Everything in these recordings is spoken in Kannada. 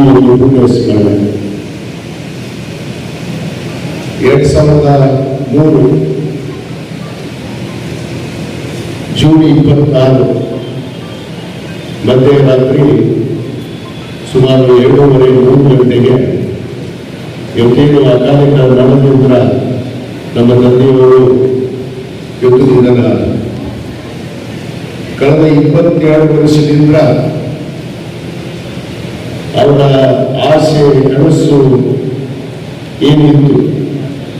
ಒಂದು ಪುಣ್ಯಸ್ಮರಣೆ ಎರಡ್ ಸಾವಿರದ ಮೂರು ಜೂನ್ ಇಪ್ಪತ್ತಾರು ಮಧ್ಯರಾತ್ರಿ ಸುಮಾರು ಎರಡೂವರೆ ಮೂರು ಗಂಟೆಗೆ ಇವತ್ತೇನು ಮರಣದಿಂದ ನಮ್ಮ ತಂದೆಯವರು ಇವತ್ತು ಕಳೆದ ಇಪ್ಪತ್ತೆರಡು ವರ್ಷದಿಂದ ಅವರ ಆಸೆ ಕನಸು ಏನಿತ್ತು?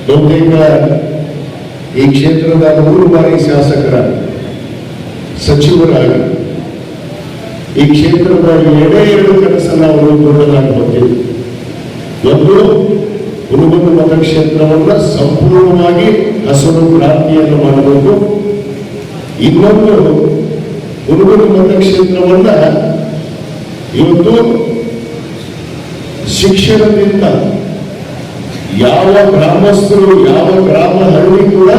ಬಹುತೇಕ ಈ ಕ್ಷೇತ್ರದ ಮೂರು ಬಾರಿ ಶಾಸಕರಾಗಿ ಸಚಿವರಾಗಿ. ಈ ಕ್ಷೇತ್ರದ ಎರಡೇ ಎರಡು ಕನಸನ್ನು ಅವರು ದೊಡ್ಡದಾಗಿ ಹೊಂದಿದ್ರು. ಒಂದು ಹುಡುಗನ ಮತಕ್ಷೇತ್ರವನ್ನು ಸಂಪೂರ್ಣವಾಗಿ ಹಸಿರು ಕ್ರಾಂತಿಯನ್ನು ಮಾಡಬೇಕು. ಇನ್ನೊಂದು ಹುಡುಗನ ಮತಕ್ಷೇತ್ರವನ್ನು ಇವತ್ತು ಶಿಕ್ಷಣದಿಂದ ಯಾವ ಗ್ರಾಮಸ್ಥರು, ಯಾವ ಗ್ರಾಮ ಹಳ್ಳಿ ಕೂಡ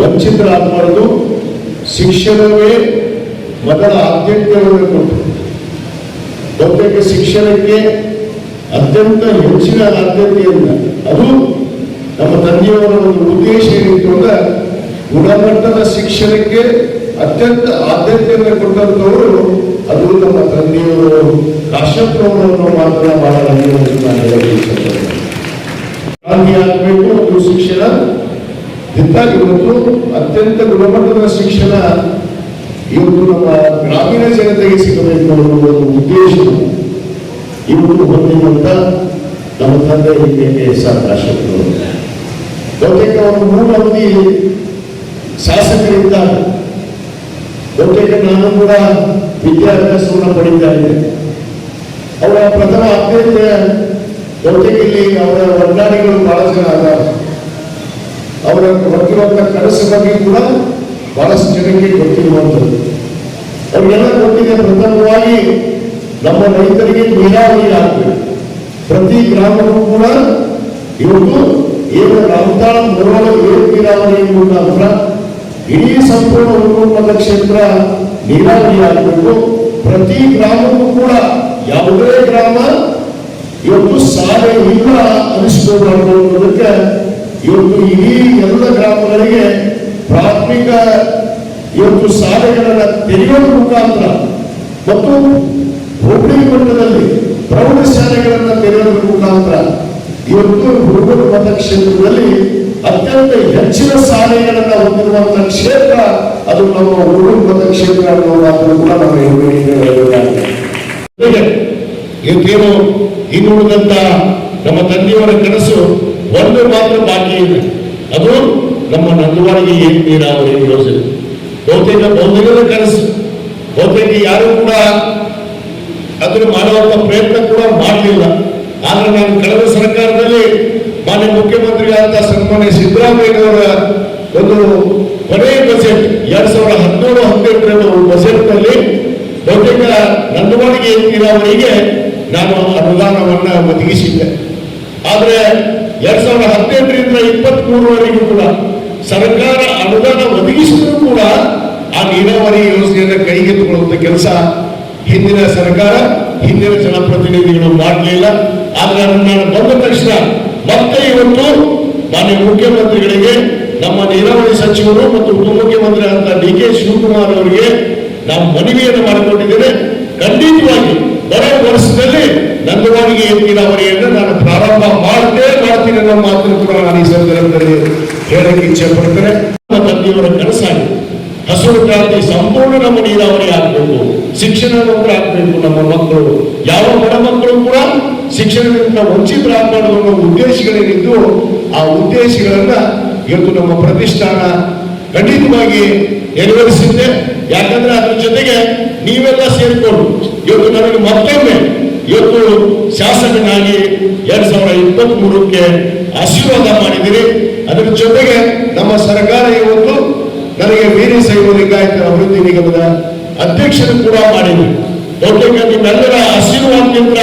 ವಂಚಿತರಾಗಬಾರದು. ಶಿಕ್ಷಣವೇ ಮೊದಲ ಆದ್ಯತೆಯನ್ನು ಕೊಟ್ಟು. ಬಹುತೇಕ ಶಿಕ್ಷಣಕ್ಕೆ ಅತ್ಯಂತ ಹೆಚ್ಚಿನ ಆದ್ಯತೆಯಿಂದ ಅದು ನಮ್ಮ ತಂದೆಯವರ ಒಂದು ಉದ್ದೇಶ ಏನಿತ್ತು ಅಂದ್ರೆ ಗುಣಮಟ್ಟದ ಶಿಕ್ಷಣಕ್ಕೆ ಅತ್ಯಂತ ಆದ್ಯತೆಯನ್ನು ಕೊಟ್ಟಂತವರು ಅದು ನಮ್ಮ ತಂದೆಯವರು ಕಾಶ್ಯಪ್ರವರನ್ನು ಮಾತ್ರ ಆಗಬೇಕು, ಅದು ಶಿಕ್ಷಣ. ಇವತ್ತು ಅತ್ಯಂತ ಗುಣಮಟ್ಟದ ಶಿಕ್ಷಣ ಇವತ್ತು ನಮ್ಮ ಗ್ರಾಮೀಣ ಜನತೆಗೆ ಸಿಗಬೇಕು ಅನ್ನೋ ಒಂದು ಉದ್ದೇಶ ಇವತ್ತು ಹೊಂದಿರುವಂತ ನಮ್ಮ ತಂದೆ ಕೆ ಎಸ್ ಆರ್ ಕಾಶ್ಯಪ್ರವರು ಬಹುತೇಕ ಒಂದು ಮೂರು ಮಂದಿ ಶಾಸಕರಿದ್ದಾರೆ ನಾನು ಕೂಡ ವಿದ್ಯಾಭ್ಯಾಸವನ್ನು ಪಡಿತಾ ಇದ್ದೆ ಅವರ ಪ್ರಥಮ ಆದ್ಯತೆ ಜೊತೆಗಿಲ್ಲಿ ಅವರ ವರ್ಗಾಣಿಗಳು ಬಹಳ ಜನ ಅದಾರ. ಅವರ ಹೊರಟಿರುವಂತ ಕನಸು ಬಗ್ಗೆ ಕೂಡ ಬಹಳಷ್ಟು ಜನಕ್ಕೆ ಗೊತ್ತಿರುವಂಥದ್ದು. ಅವ್ರಿಗೆಲ್ಲ ಗೊತ್ತಿದೆ, ಪ್ರಥಮವಾಗಿ ನಮ್ಮ ರೈತರಿಗೆ ನೀರಾವರಿ ಆಗಬೇಕು. ಪ್ರತಿ ಗ್ರಾಮಕ್ಕೂ ಕೂಡ ಇವತ್ತು ಏನು ರಾಮತಾಳ ಮೂರರ ಏನು ನೀರಾವರಿ ಮುಖಾಂತರ ಇಡೀ ಸಂಪೂರ್ಣ ಉನ್ನತ ಕ್ಷೇತ್ರ ನೀರಾವರಿ ಆಗಿಬಿಟ್ಟು ಪ್ರತಿ ಗ್ರಾಮಕ್ಕೂ ಕೂಡ ಯಾವುದೇ ಗ್ರಾಮ ಇವತ್ತು ಸಾಲೆ ಇಲ್ಲ ಅನಿಸ್ಕೋಬಾರ್ದು ಅನ್ನೋದಕ್ಕೆ ಇವತ್ತು ಇಡೀ ಎಲ್ಲ ಗ್ರಾಮಗಳಿಗೆ ಪ್ರಾಥಮಿಕ ಇವತ್ತು ಶಾಲೆಗಳನ್ನ ತೆರೆಯುವ ಮುಖಾಂತರ ಮತ್ತು ಹೋಬಳಿ ಮಟ್ಟದಲ್ಲಿ ಪ್ರೌಢಶಾಲೆಗಳನ್ನ ತೆರೆಯೋದ್ರ ಮುಖಾಂತರ ಇವತ್ತು ಹುಡುಗರು ಮತಕ್ಷೇತ್ರದಲ್ಲಿ ಅತ್ಯಂತ ಹೆಚ್ಚಿನ ಶಾಲೆಗಳನ್ನು ಹೊಂದಿರುವಂತಹ ಕ್ಷೇತ್ರ ಅದು ನಮ್ಮ ಹುಡುಗರು ಮತ್ತು ಅನ್ನೋ ಮಾತನ್ನು ಕೂಡ ನಮ್ಮ ಹೆಮ್ಮೆಯಿಂದ ಹೇಳಬೇಕಾಗಿದೆ. ಇವತ್ತೇನು ಇನ್ನುಳಿದಂತ ನಮ್ಮ ತಂದೆಯವರ ಕನಸು ಒಂದು ಮಾತ್ರ ಬಾಕಿ ಇದೆ. ಅದು ನಮ್ಮ ನಂದವಾಡಿಗೆ ಏನ್ ನೀರಾವರಿ ಯೋಜನೆ? ಬಹುತೇಕ ಬಹುದಿನದ ಕನಸು. ಬಹುತೇಕ ಯಾರು ಕೂಡ ಅದನ್ನು ಮಾಡುವಂತ ಪ್ರಯತ್ನ ಕೂಡ ಮಾಡಲಿಲ್ಲ. ಆದ್ರೆ ನಾನು ಕಳೆದ ಸರ್ಕಾರದಲ್ಲಿ ಮಾನ್ಯ ಮುಖ್ಯಮಂತ್ರಿಗಳಾದಂತಹ ಸನ್ಮಾನ್ಯ ಸಿದ್ದರಾಮಯ್ಯನವರ ಒಂದು ಕೊನೆಯ ಬಜೆಟ್ ಎರಡ್ ಸಾವಿರದ ಹದಿನೇಳು ಹದಿನೆಂಟರ ಬಜೆಟ್ನಲ್ಲಿ ಬಹುತೇಕ ನಂದವಾಡಿಗೆ ನೀರಾವರಿಗೆ ನಾನು ಅನುದಾನವನ್ನ ಒದಗಿಸಿದ್ದೆ. ಆದ್ರೆ ಎರಡ್ ಸಾವಿರದ ಹದಿನೆಂಟರಿಂದ ಇಪ್ಪತ್ತ್ ಕೂಡ ಸರ್ಕಾರ ಅನುದಾನ ಒದಗಿಸಿದ್ರು ಕೂಡ ಆ ನೀರಾವರಿ ಯೋಜನೆಯನ್ನು ಕೈಗೆತ್ತಿಕೊಳ್ಳುವಂತ ಕೆಲಸ ಹಿಂದಿನ ಸರ್ಕಾರ, ಹಿಂದಿನ ಜನಪ್ರತಿನಿಧಿಗಳು ಮಾಡಲಿಲ್ಲ. ಆದ್ರೆ ನಾನು ಬಂದ ತಕ್ಷಣ ಮತ್ತೆ ಇವತ್ತು ಮಾನ್ಯ ಮುಖ್ಯಮಂತ್ರಿಗಳಿಗೆ ನಮ್ಮ ನೀರಾವರಿ ಸಚಿವರು ಮತ್ತು ಶಿವಕುಮಾರ್ ಅವರಿಗೆ ನಾವು ಮನವಿಯನ್ನು ಮಾಡಿಕೊಂಡಿದ್ದೇನೆ ಖಂಡಿತವಾಗಿ ಬರೋ ವರ್ಷದಲ್ಲಿ ನಂದವಾಡಿಗೆ ನೀರಾವರಿಯನ್ನು ನಾನು ಪ್ರಾರಂಭ ಮಾಡದೇ ಮಾಡ್ತೀನಿ ಅನ್ನೋ ಮಾತನ್ನು ಕೂಡ ನಾನು ಈ ಸಂದರ್ಭದಲ್ಲಿ ಹೇಳಕ್ಕೆ ಇಚ್ಛೆ ಪಡ್ತೇನೆ ನಮ್ಮ ತಂದೆಯವರ ಕನಸಾಗಿದೆ. ಹಸಿರು ಕ್ರಾಂತಿ ಸಂಪೂರ್ಣ ನಮ್ಮ ನೀರಾವರಿ ಆಗಬೇಕು. ಶಿಕ್ಷಣ ಆಗಬೇಕು ನಮ್ಮ ಮಕ್ಕಳು. ಯಾವ ಬಡ ಮಕ್ಕಳು ಕೂಡ ಶಿಕ್ಷಣದಿಂದ ವಂಚಿತರಾಗಬಾರ್ದು ಅನ್ನೋ ಉದ್ದೇಶಗಳೇನಿದ್ದು ಆ ಉದ್ದೇಶಗಳನ್ನ ಇವತ್ತು ನಮ್ಮ ಪ್ರತಿಷ್ಠಾನ ಖಂಡಿತವಾಗಿ ನೆರವೇರಿಸಿದ್ದೆ. ಯಾಕಂದ್ರೆ ಅದ್ರ ಜೊತೆಗೆ ನೀವೆಲ್ಲ ಸೇರಿಕೊಂಡು ಇವತ್ತು ನನಗೆ ಮತ್ತೊಮ್ಮೆ ಇವತ್ತು ಶಾಸಕನಾಗಿ ಎರಡ್ ಸಾವಿರದ ಇಪ್ಪತ್ತ್ ಮೂರಕ್ಕೆ ಆಶೀರ್ವಾದ ಮಾಡಿದಿರಿ. ಅದರ ಜೊತೆಗೆ ನಮ್ಮ ಸರ್ಕಾರ ಇವತ್ತು ನನಗೆ ವೀರ ಲಿಂಗಾಯತ ಅಭಿವೃದ್ಧಿ ನಿಗಮದ ಅಧ್ಯಕ್ಷರು ಕೂಡ ಮಾಡಿದ್ರು. ಬಹುತೇಕ ನಿಮ್ಮೆಲ್ಲರ ಆಶೀರ್ವಾದದಿಂದ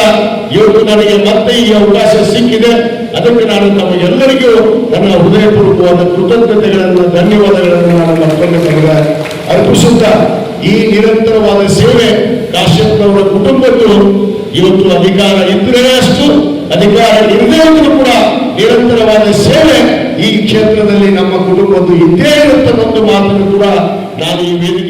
ಇವತ್ತು ನನಗೆ ಮತ್ತೆ ಈ ಅವಕಾಶ ಸಿಕ್ಕಿದೆ. ಅದಕ್ಕೆ ನಾನು ತಮ್ಮ ಎಲ್ಲರಿಗೂ ನನ್ನ ಹೃದಯಪೂರ್ವಕವಾದ ಕೃತಜ್ಞತೆಗಳನ್ನು, ಧನ್ಯವಾದಗಳನ್ನು ನಾನು ಮತ್ತೊಮ್ಮೆ ತಮಗೆ ಅರ್ಪಿಸುತ್ತಾ, ಈ ನಿರಂತರವಾದ ಸೇವೆ ಕಾಶ್ಯಪ್ನವರ ಕುಟುಂಬದ್ದು. ಇವತ್ತು ಅಧಿಕಾರ ಇದ್ದರೆ ಅಷ್ಟು ಅಧಿಕಾರ ಇರದೇ ಕೂಡ ನಿರಂತರವಾದ ಸೇವೆ ಈ ಕ್ಷೇತ್ರದಲ್ಲಿ ನಮ್ಮ ಕುಟುಂಬದ್ದು ಇದ್ದೇ ಇರುತ್ತನ್ನೊಂದು ಮಾತನ್ನು ಕೂಡ ನಾನು ಈ ವೇದಿಕೆ